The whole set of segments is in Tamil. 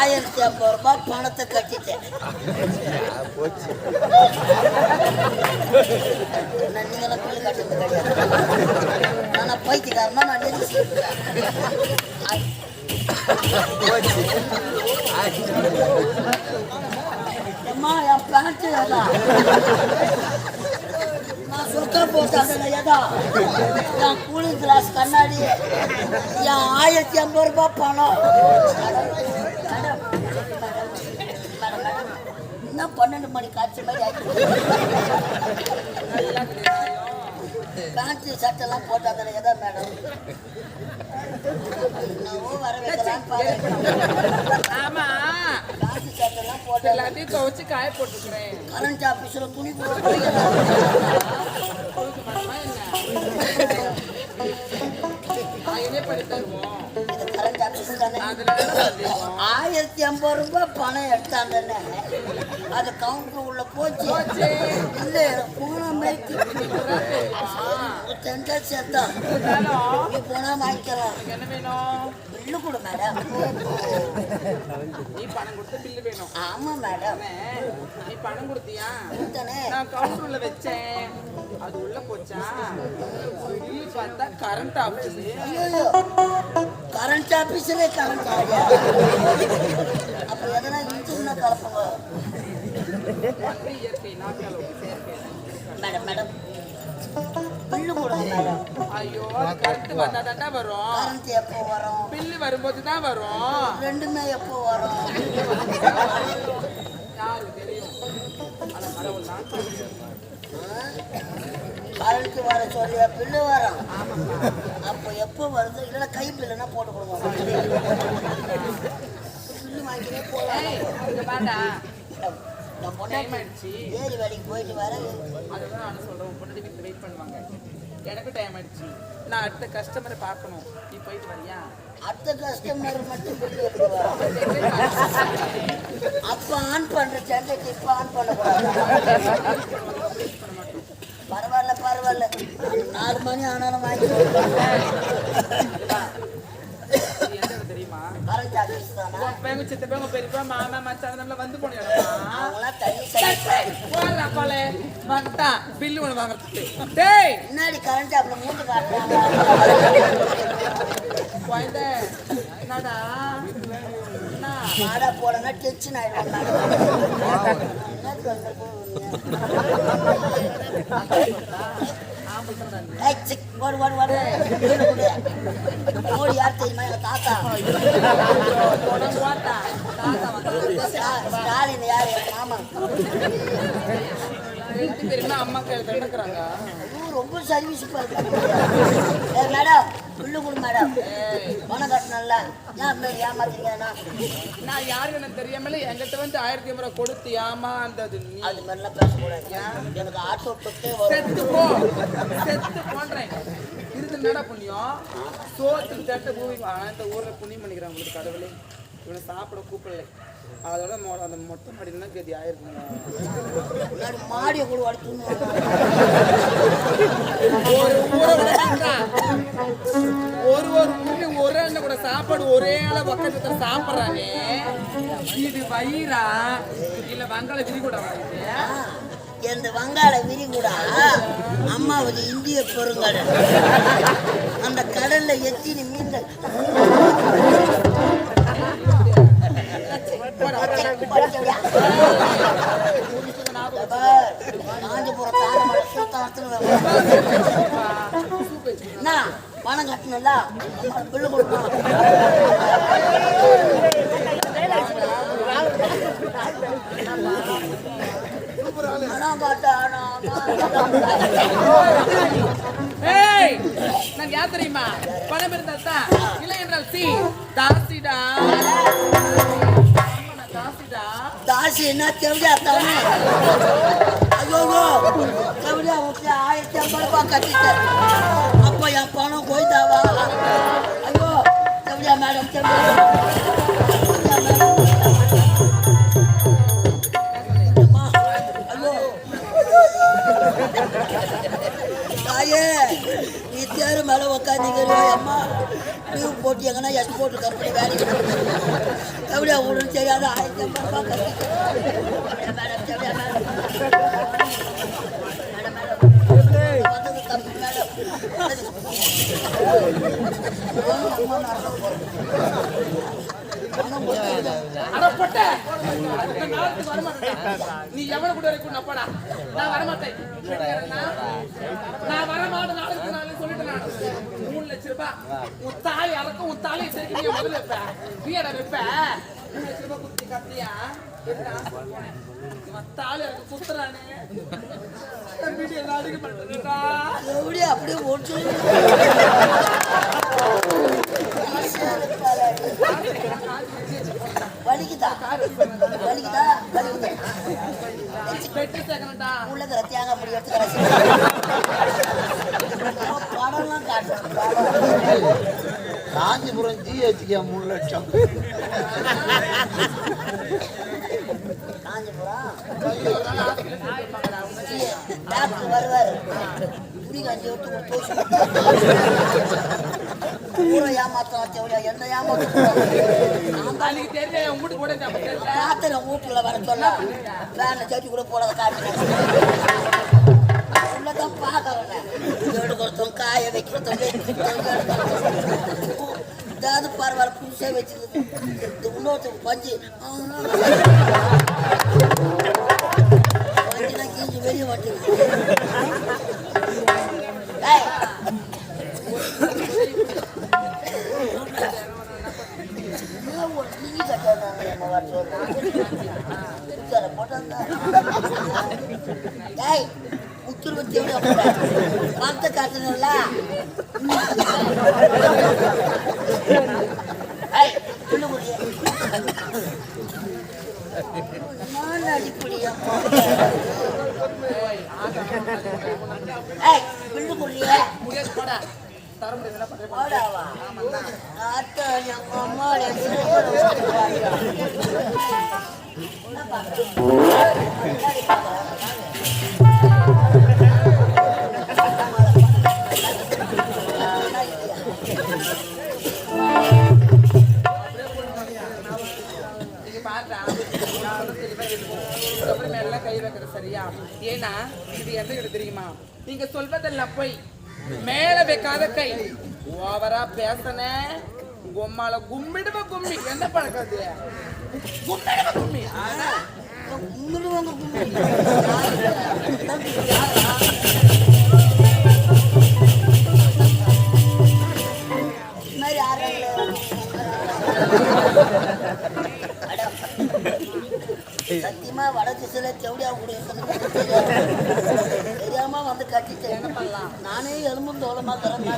ஆயிரத்தி ஐம்பது ரூபாய் பணத்தை கட்டிட்டேன். என்ன நீங்களாம் பில்லு கட்டுறது கிடையாது. நான் பைத்தியக்காரனா நான் அம்மா என் பேண்ட் எதா? நான் சொக்க போட்டாங்க எதா? என் கூலிங் கிளாஸ் கண்ணாடி என் ஆயிரத்தி ஐம்பது ரூபாய் பணம். மேடம், மேடம், மேடம், மேடம், என்ன பன்னெண்டு மணி காய்ச்சல் மாதிரி ஆயிடுச்சு பேண்ட் சட்டெல்லாம் போட்டாங்க எதா மேடம் என்னவோ வர வைக்கிறான்னு பாரு ஆமா. சட்டெல்லாம் போட்டாங்க எல்லாத்தையும் துவைச்சு காய போட்டுக்கிறேன் கரண்ட் ஆஃபீஸில் துணி போட்டு கொடுக்க தானே. ஆயிரத்தி ஐம்பது ரூபாய் பணம் எடுத்தாங்கன்னு அது கவுண்டர் உள்ள போச்சு. இல்ல போன மாதிரி டென்டா சேர்த்தா இருந்தாலும் நீ போனா வாங்கிக்கலாம். பில்லு கொடு மேடம் நீ பணம் கொடுத்து பில்லு வேணும். ஆமா மேடம்? நீ பணம் கொடுத்தியா? தானே நான் கவுண்டர்ல வச்சேன். அது உள்ள போச்சா? பார்த்தா கரண்ட் ஆஃபீஸ் கரண்ட் ஆபீஸ்ல கரண்ட் அப்ப எதனா கலப்புங்க மேடம் மேடம் பில்லு மேடம் ஐயோ கரண்ட் வந்தா தாண்டா வரும் கரண்ட் எப்போ வரும் பில்லு வரும்போது தான் வரும் ரெண்டுமே எப்போ வரும் யாருக்கு தெரியும் அந்த கடவுள் தான் கரண்ட் வர சொல்லியா பில்லு வரும். அப்போ எப்போ வருது இல்லைன்னா கை பில்லுனா போட்டு கொடுங்க. பில்லு வாங்கினே போகலாம். நான் ஆயிடுச்சு. ஏரி வேலைக்கு போயிட்டு வரேன். அதுதான் நான் சொல்றேன். உன் பொண்ணு வீட்டுல வெயிட் பண்ணுவாங்க. எனக்கும் டைம் ஆயிடுச்சு. நான் அடுத்த கஸ்டமரை பார்க்கணும். நீ போயிட்டு வரியா? அடுத்த கஸ்டமர் மட்டும் அப்போ ஆன் பண்ணுற ஜென்ரேட்டர் இப்போ ஆன் பண்ணக்கூடாது பரவாயில்ல பரவாயில்ல நாலு மணி ஆனாலும் வாங்கி இது எந்த இடம் தெரியுமா கரண்ட் பேங்க சித்தப்பா உங்க பெரியப்பா மாமா மச்சான் நம்மள வந்து போன இடமா அவங்களாம் தனி வந்துட்டான் பில்லு ஒன்று வாங்குறதுக்கு டேய் முன்னாடி கரண்ட் ஆஃபில் மூட்டு காட்டுறாங்க என்னடா என்ன மாடா போடனா டென்ஷன் ஆயிடும் ஓடு ஓடு ஓடு. மோடி யார் தெரியுமா? எங்க தாத்தா. ஸ்டாலின் யார்? மாமா. ரெண்டு அம்மா கையில் தடுக்கிறாங்க ஐயோ, ரொம்ப சர்வீஸ் மேடம் புல்லு கொடு மேடம் பணம் கட்டணும்ல. ஏன் நான் யாரு எனக்கு தெரியாமல என்கிட்ட வந்து ஆயிரத்தி ஐம்பது ரூபா கொடுத்து ஏமாந்தது நீ. அது மாதிரிலாம் பேசக்கூடாது. எனக்கு ஆட்டோ தொட்டே வரும். செத்து போ. செத்து போன்றேன். இருந்து என்னடா புண்ணியம்? சோத்துக்கு தட்ட பூமி இந்த ஊர்ல புண்ணியம் பண்ணிக்கிறாங்க உங்களுக்கு கடவுளே. இவனை சாப்பிட கூப்பிடல. அதோட அந்த மொட்டை மாடியில் தான் கதி ஆயிருக்குங்க. முன்னாடி மாடியை கூட ஒரு. ஒரு ஊர்ல ஒரு அண்ணன் கூட சாப்பாடு ஒரே ஆள பக்கத்துல சாப்பிடுறானே. இது வயிறா? இல்ல வங்காள விரிகுடா? இந்த வங்காள விரிகுடா? அம்மாவது இந்திய பெருங்கடல். அந்த கடல்ல எத்தினி மீன்கள்? என்ன? பணம் கட்டணும்ல? பில்லு கொடுக்கணும். பணம் கட்டணும் ஏய் நான் யார் தெரியுமா? பணம் இருந்தால் தான். இல்லை என்றால் சி தாசிடா. தாசி என்ன தேவையா தானே ஐயோ தேவையா விட்டு ஆயிரத்தி ஐம்பது ரூபாய் கட்டிட்டேன் அப்போ என் பணம் போய்தாவா ஐயோ தேவையா மேடம் தேவையா அம்மா, ஐயோ தாயே போட்டு எங்கன்னா எக்ஸ்போர்ட் கம்பெனி வேலைக்கு எப்படியா உங்களுக்கு தெரியாத ஆயிரத்தி ஐம்பது ரூபாய் நீ எவ்வளவு கூட வரைக்கும் நான் வரமாட்டேன். நான் வரமாட்டேன் மூணு லட்ச ரூபாய் உன் தாலி அறக்கும் உன் தாலியை சேர்க்க நீ முதல்ல வைப்ப வீட வைப்ப மூணு ரூபாய் குத்தி கட்டியா அப்படியே ஓட்டு வலிக்குதா வலிக்குதா வலிக்குதா காஞ்சிபுரம் ஜிஹெச்கே மூணு லட்சம் காஞ்சிபுரம் டாக்டர் வருவார் புடி காஞ்சி விட்டு ஒரு தோசை பூரா ஏமாத்தம் வச்சவங்க என்ன ஏமாத்தம் நான் அன்னைக்கு தெரியல உன் வீட்டுக்கு கூட அப்ப தெரியல காத்துல வீட்டுல வர சொன்னா வேலை சேர்த்து கூட போடாத காட்டுறேன் உள்ளதான் பார்க்கறேன் எடுக்கிறதும் காய வைக்கிறதும் வைக்கிறதும் பரவாயில்ல புதுசாக வச்சிருந்தது இந்த இன்னொருத்தருக்கு பஞ்சு பஞ்சுலாம் கீஞ்சு வெளியே மாட்டேங்குது ஏய் வச்சு எப்படி பார்த்த காட்டணும்ல? ஏய் புல்லு குடிய முடியாது போடா. தர முடியாது இருக்கும் அப்புறம் கை வைக்கிறது சரியா? ஏன்னா இது எந்த கிட்ட தெரியுமா? நீங்க சொல்வதெல்லாம் போய். மேல வைக்காத கை. ஓவரா பேசன. கும்மால கும்மிடுவ கும்மி. என்ன பழக்கம் அது? கும்மிடுவ கும்மி. ஆனா கும்பிடுவாங்க மாதிரி சத்தியமா வட திசையில செவடியா கூட. தெரியாம வந்து கட்டிட்டேன் என்ன பண்ணலாம்? நானே எலும்பும் தோலமா தரேன்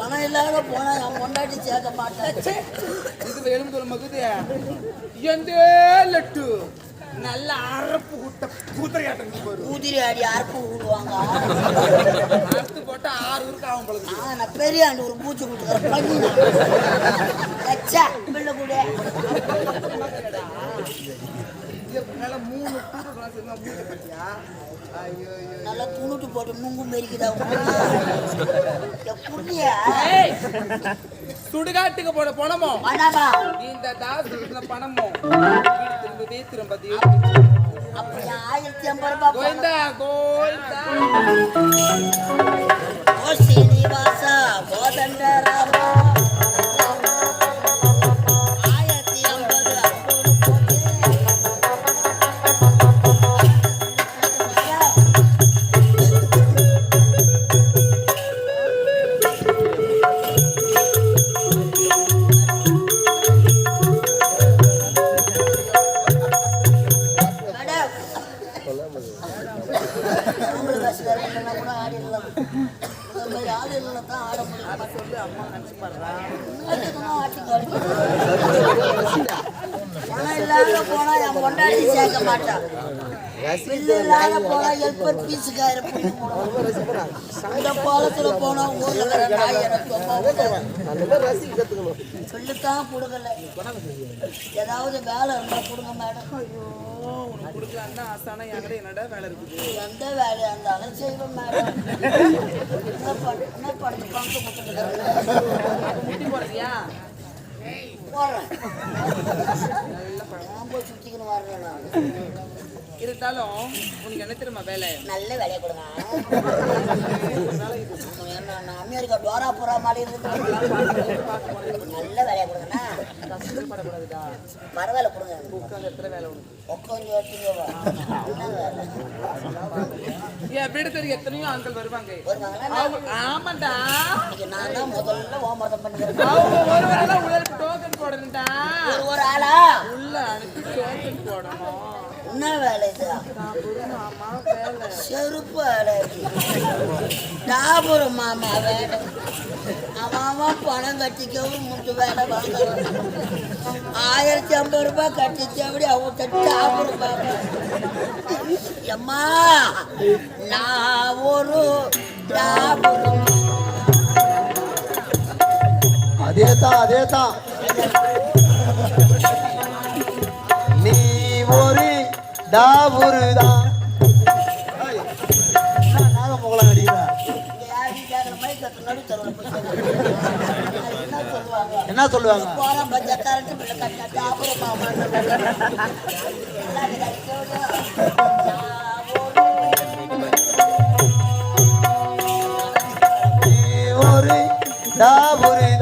பணம் இல்லாத போனா என் கொண்டாட்டி சேர்க்க மாட்டேன். இதுல எலும்பு தோல் மகுது எந்த லட்டு? நல்ல அரப்பு குட்ட கூத்தரையாட்டம் வரும் ஊதிரி அடி அறுப்பு விடுவாங்க அறுத்து போட்டா ஆறு ஊருக்கு ஆகும் நான் பெரிய ஆண்டு ஒரு பூச்சி கொடுக்குறேன் மூணு மூணு பத்தியா ஐயோ நல்லா துணுட்டு போட்டு நுங்கு மெரிக்குதா புண்ணியா சுடுகாட்டுக்கு போன பணமோ? இந்த தாசு பணமோ? திரும்பவே திரும்பதே ஆயிரத்தி ஐம்பது ரூபாய் பணம். கோவிந்தா கோவிந்தா. ஓ ஸ்ரீனிவாசா கோதண்ட ராமா சொல்லித்தான் கொடுக்கல ஏதாவது வேலை இருந்தா கொடுங்க மேடம் ஐயோ உனக்கு கொடுக்கலான்னா ஆசானா என்கிட்ட என்னடா வேலை இருக்குது எந்த வேலையா இருந்தாலும் செய்வேன் மேடம் என்ன பண்ணி பங்கு கொடுத்துருக்காங்க முட்டி போடுறியா போடுறேன் சுத்திக்கணும் வர்றேன் நான் இருந்தாலும் உனக்கு என்ன தெரியுமா வேலை? நல்ல வேலையை கொடுங்க. அமெரிக்கா டோரா போற மாதிரி இருக்கு. நல்ல வேலையை கொடுங்கண்ணா. படக்கூடாதுடா பரவாயில்ல கொடுங்க. உட்காந்து இடத்துல வேலை உனக்கு? உட்காந்து என் வீடு எத்தனையோ ஆண்கள் வருவாங்க. ஆமாண்டா. நான் தான் முதல்ல டோக்கன் போடணும்டா. ஒரு ஒரு ஆளா? உள்ள அனுப்பி டோக்கன் போடணும். என்ன வேலை செருப்பு வேலை டாபுரு மாமா வேலை. அவன் பணம் கட்டிக்கவும் முட்டு வேலை வாங்குறான் ஆயிரத்தி ஐம்பது ரூபாய் கட்டிச்சபடி அப்படி அவங்க டாபுரு மாமா? எம்மா நான் ஒரு டாபுரம் அதே தான் அதே தான் டாபுரு தான் நாகமுகலாம் அடிக்கிறேன் யாரும் கேட்குற ஒரு டாபுரு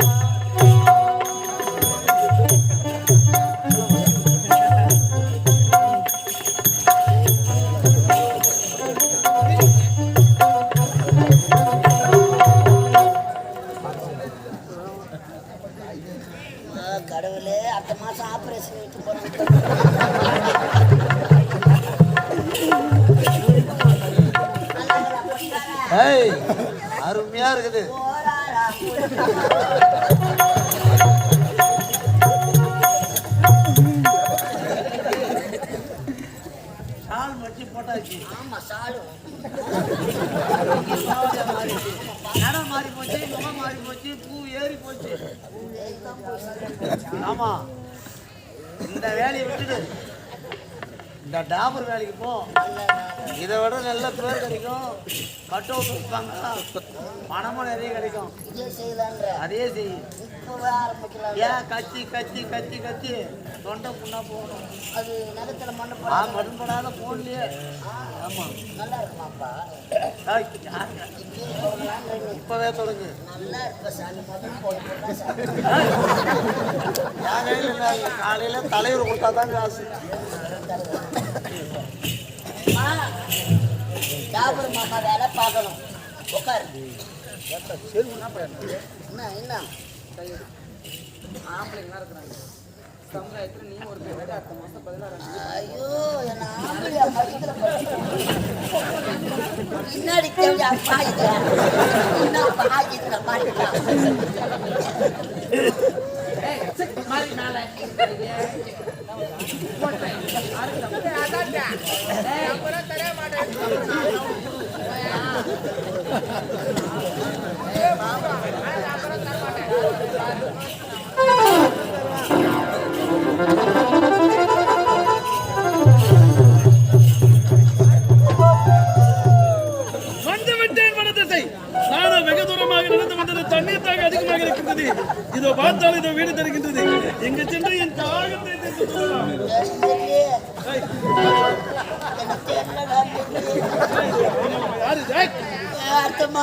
கால் மச்சி போட்டாச்சு. ஆமா சாலு. மாறி போச்சு முகம் மாறி போச்சு பூ ஏறி போச்சு. ஆமா. இந்த வேலையை விட்டுடு. இந்த டாபர் வேலைக்கு போ. இதை விட நல்ல பேர் கிடைக்கும். கட் அவுட் வைப்பாங்க பணமும் நிறைய கிடைக்கும். அதே செய். இப்பவே ஆரம்பிக்கலாம் ஏன் கச்சி கச்சி கச்சி கச்சி தொண்டை புண்ணா போகணும். அது நகத்துல மண்ணு போட. மண்படாத போன்லயே ஆமா. நல்லா இருக்குமாப்பா? இப்பவே தொடங்கு நல்லா இருப்ப சாமி. காலையில தலைவர் கொடுத்தா தான் காசு. டாபர் மாமா வேலை பார்க்கணும். உட்காரு. என்ன என்ன? ஆம்பளைங்களா இருக்கிறாங்க. சமுதாயத்துல நீ ஒரு பேர் அடுத்த மாசம் பதினாறாம் ஐயோ என்ன ஆம்பளையா பின்னாடி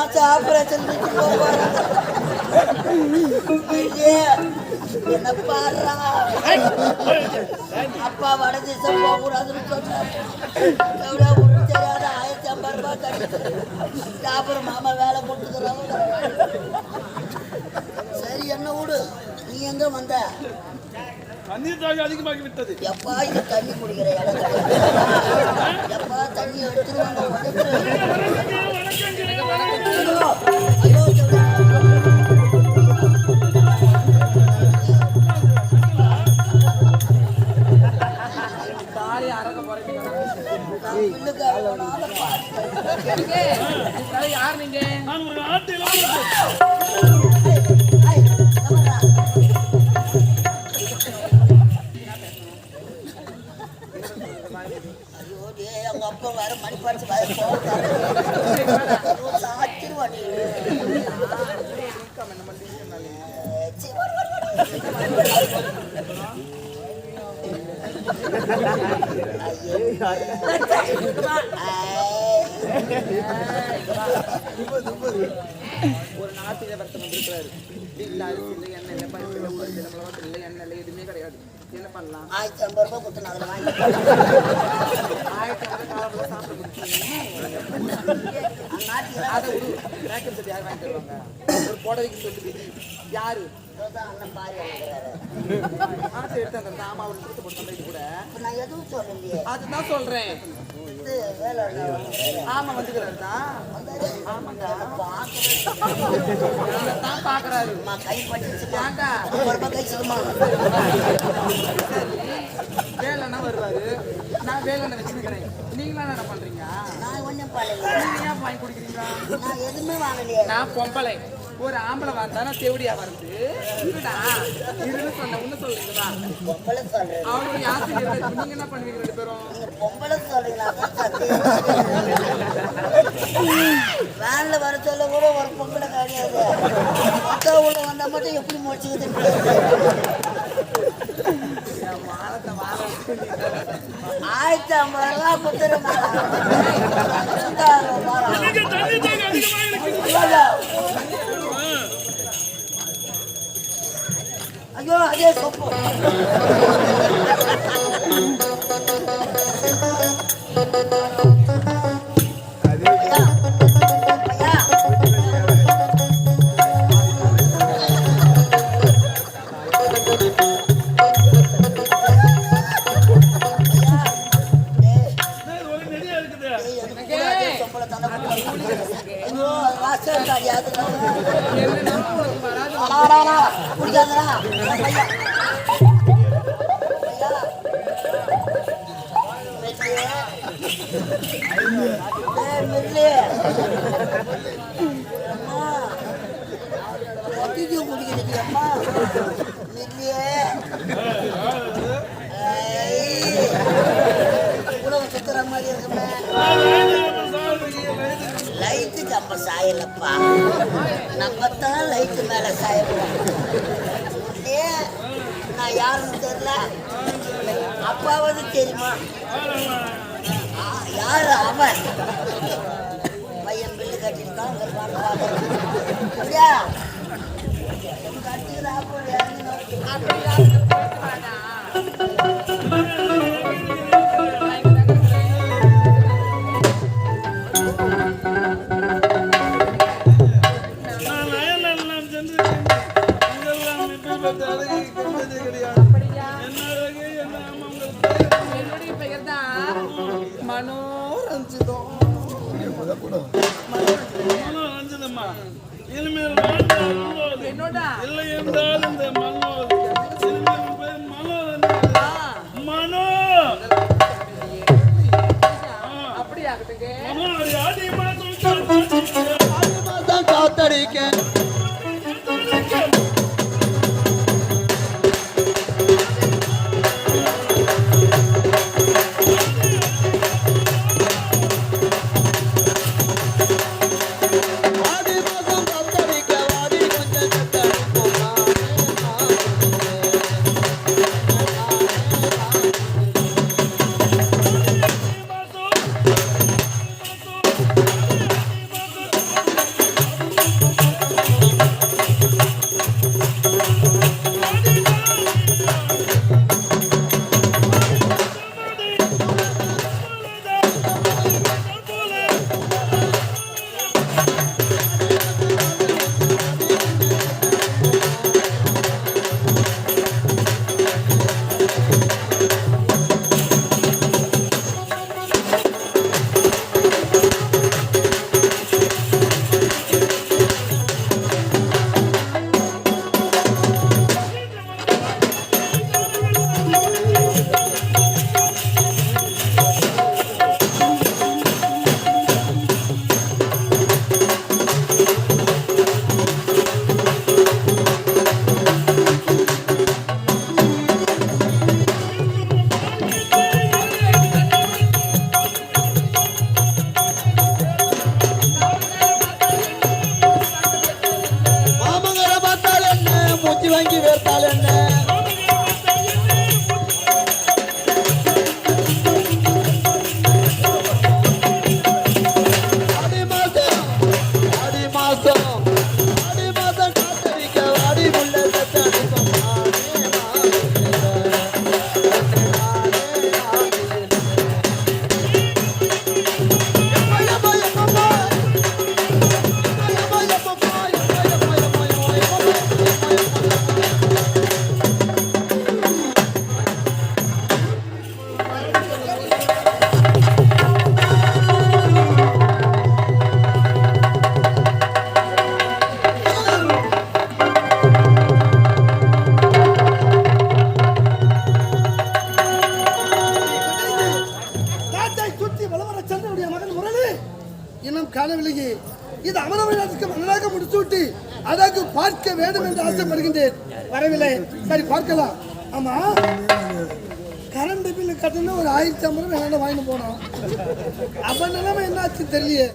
மாசம் ஆபரேஷன் என்ன பாடுறா அப்பா வட திசை கூடாதுன்னு சொன்னாரு எவ்வளோ ஆயிரத்தி ஐம்பது ரூபாய் கிடைக்குது அப்புறம் மாமா வேலை போட்டுக்கிறாங்க சரி என்ன விடு நீ எங்க வந்த தண்ணீர் அதிகமாகி விட்டது எப்பா இது தண்ணி குடிக்கிற எப்பா தண்ணி எடுத்துருவாங்க யார் நீங்க நான் ஒரு ஆட்டு இளவரசன். ஐயோ டேய் அவங்க ஒரு நாட்டில வருத்தம் வந்திருக்கிறாரு. வீட்டுல அரிசி இல்லை எண்ணெய் இல்லை பருப்பு இல்லை உளுந்து இல்லை எண்ணெய் இல்லை எதுவுமே கிடையாது. என்ன பண்ணலாம்? ஆயிரத்தி ஐம்பது ரூபாய் கொடுத்து நான் அதில் வாங்கி ஆயிரத்தி ஐம்பது காலத்துல கொடுத்தீங்க. நாட்டில் அதை விடு பேக்கெட் செட் யார் வாங்கி தருவாங்க ஒரு புடவைக்கு சொல்லி யாரு? அண்ணன் பாரி வாங்குறாரு. ஆசை எடுத்து அந்த தாமா அவர் கொடுத்து போட்டு இது கூட நான் எதுவும் சொல்லலையே அதுதான் சொல்றேன். இது வேலை ஆமா வந்துக்கிறாரு தான் ஆமாங்க தான் பாக்குறாரு கை ரூபாய் கழிச்சுக்குமா சரி. வேலைன்னா வருவாரு. நான் வேலை வச்சிருக்கிறேன். நீங்களாம் என்ன பண்றீங்க நான் ஒன்றும் நீங்க ஏன் வாங்கி குடிக்கிறீங்களா? நான் எதுவுமே வாங்கலையே. நான் பொம்பளை. ஒரு ஆம்பளை வந்தானா தேவடியா வருது இருடா இருன்னு சொன்ன ஒண்ணு சொல்றீங்களா? பொம்பளை சொல்றேன் அவனுடைய ஆசிரியர் இருக்கு. நீங்க என்ன பண்ணுவீங்க ரெண்டு பேரும்? பொம்பளை சத்தியம் வேன்ல வர சொல்ல கூட ஒரு பொம்பளை கிடையாது. அக்கா உள்ள வந்தா மட்டும் எப்படி முடிச்சுக்கிட்டு ஆயிரத்தி ஐம்பது ரூபா கொடுத்துருமா ஐயோ அதே சொப்பு. ஐயா, நம்ம சாயலப்பா. நம்ம தான் லைட்டு மேல சாயப்போம் ஏன் நான் யாருன்னு தெரியல? அப்பாவது தெரியுமா? யார் அவன்? பையன் பில்லு கட்டிருக்கான் அங்க பாட்டு பார்க்கறான். அப்படியா? கட்டிக்கிறா நான் இல்லை என்றால் இந்த மனோர் மனோர் மனோ அப்படியாகட்டுங்க மனோ காத்தடிக்க. dali.